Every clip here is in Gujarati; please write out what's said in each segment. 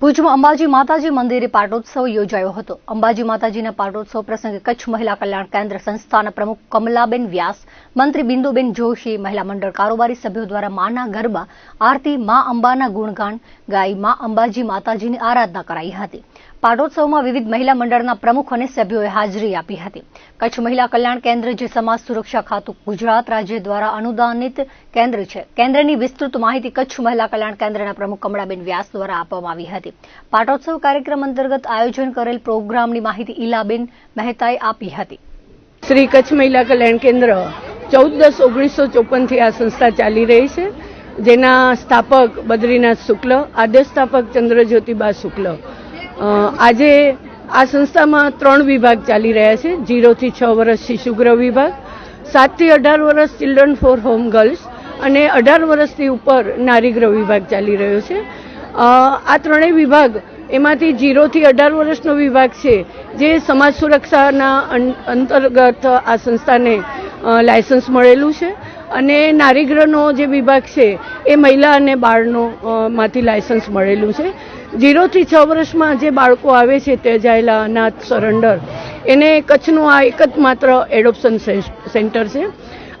ભુજમાં અંબાજી માતાજી મંદિરે પાટોત્સવ યોજાયો હતો. અંબાજી માતાજીના પાટોત્સવ પ્રસંગે કચ્છ મહિલા કલ્યાણ કેન્દ્ર સંસ્થાના પ્રમુખ કમલાબેન વ્યાસ, મંત્રી બિંદુબેન જોશી, મહિલા મંડળ કારોબારી સભ્યો દ્વારા માના ગરબા, આરતી મા અંબાના ગુણગાન ગાઈ મા અંબાજી માતાજીની આરાધના કરાઈ હતી. પાટોત્સવમાં વિવિધ મહિલા મંડળના પ્રમુખ અને સભ્યોએ હાજરી આપી હતી. કચ્છ મહિલા કલ્યાણ કેન્દ્ર જે સમાજ સુરક્ષા ખાતું ગુજરાત રાજ્ય દ્વારા અનુદાનિત કેન્દ્ર છે, કેન્દ્રની વિસ્તૃત માહિતી કચ્છ મહિલા કલ્યાણ કેન્દ્રના પ્રમુખ કમળાબેન વ્યાસ દ્વારા આપવામાં આવી હતી. પાટોત્સવ કાર્યક્રમ અંતર્ગત આયોજન કરેલ પ્રોગ્રામની માહિતી ઈલાબેન મહેતાએ આપી હતી. શ્રી કચ્છ મહિલા કલ્યાણ કેન્દ્ર ચૌદ દસ ઓગણીસો ચોપનથી આ સંસ્થા ચાલી રહી છે. જેના સ્થાપક બદ્રીનાથ શુક્લ, આદ્ય સ્થાપક ચંદ્રજ્યોતિબા શુક્લ. આજે આ સંસ્થામાં ત્રણ વિભાગ ચાલી રહ્યા છે. જીરોથી છ વર્ષ શિશુગૃહ વિભાગ સાતથી અઢાર વર્ષ ચિલ્ડ્રન ફોર હોમ ગર્લ્સ અને અઢાર વર્ષથી ઉપર નારીગ્રહ વિભાગ ચાલી રહ્યો છે. આ ત્રણેય વિભાગ એમાંથી જીરોથી અઢાર વર્ષનો વિભાગ છે, જે સમાજ સુરક્ષાના અંતર્ગત આ સંસ્થાને લાયસન્સ મળેલું છે. અને નારીગ્રહનો જે વિભાગ છે, એ મહિલા અને બાળનો માંથી લાયસન્સ મળેલું છે. જીરોથી છ વર્ષમાં જે બાળકો આવે છે, તેજાયેલા અનાથ સરેન્ડર, એને કચ્છનું આ એક જ માત્ર એડોપ્શન સેન્ટર છે.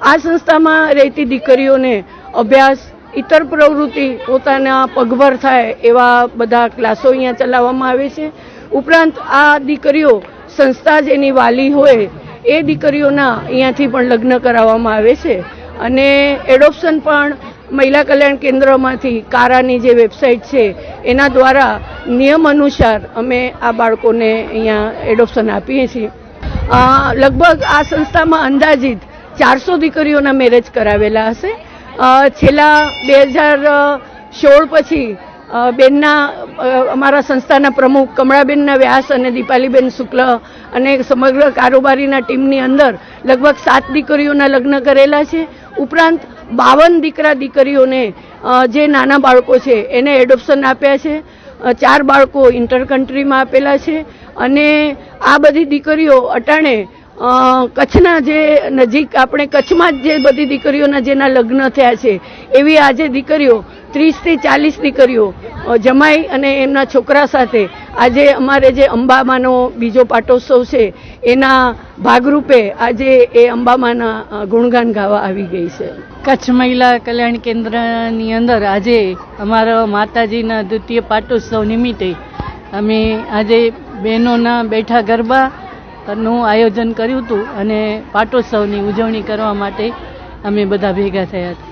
આ સંસ્થામાં રહેતી દીકરીઓને અભ્યાસ ઇતર પ્રવૃત્તિ પોતાના પગભર થાય એવા બધા ક્લાસો અહીંયા ચલાવવામાં આવે છે. ઉપરાંત આ દીકરીઓ સંસ્થા જેની વાલી હોય એ દીકરીઓના અહીંયાથી પણ લગ્ન કરાવવામાં આવે છે. અને એડોપ્શન પણ મહિલા કલ્યાણ કેન્દ્રમાંથી કારાની જે વેબસાઇટ છે એના દ્વારા નિયમ અનુસાર અમે આ બાળકોને અહીંયા એડોપ્શન આપીએ છીએ. લગભગ આ સંસ્થામાં અંદાજિત ચારસો દીકરીઓના મેરેજ કરાવેલા હશે. છેલ્લા બે હજાર સોળ પછી બેનના અમારા સંસ્થાના પ્રમુખ કમળાબેનના વ્યાસ અને દીપાલીબેન શુક્લ અને સમગ્ર કારોબારીના ટીમની અંદર લગભગ સાત દીકરીઓના લગ્ન કરેલા છે. ઉપરાંત બાવન દીકરા દીકરીઓને જે નાના બાળકો છે, એને એડોપ્શન આપ્યા છે. ચાર બાળકો ઇન્ટર કન્ટ્રીમાં આપેલા છે અને આ બધી દીકરીઓ અટાણે કચ્છના જે નજીક આપણે કચ્છમાં જ જે બધી દીકરીઓના જેના લગ્ન થયા છે, એવી આજે દીકરીઓ, ત્રીસથી ચાલીસ દીકરીઓ જમાઈ અને એમના છોકરા સાથે આજે અમારે જે અંબામાનો બીજો પાટોત્સવ છે, એના ભાગરૂપે આજે એ અંબામાના ગુણગાન ગાવા આવી ગઈ છે. કચ્છ મહિલા કલ્યાણ કેન્દ્રની અંદર આજે અમારા માતાજીના દ્વિતીય પાટોત્સવ નિમિત્તે અમે આજે બહેનોના બેઠા ગરબા નું આયોજન કર્યું હતું અને પાટોત્સવની ઉજવણી કરવા માટે અમે બધા ભેગા થયા હતા.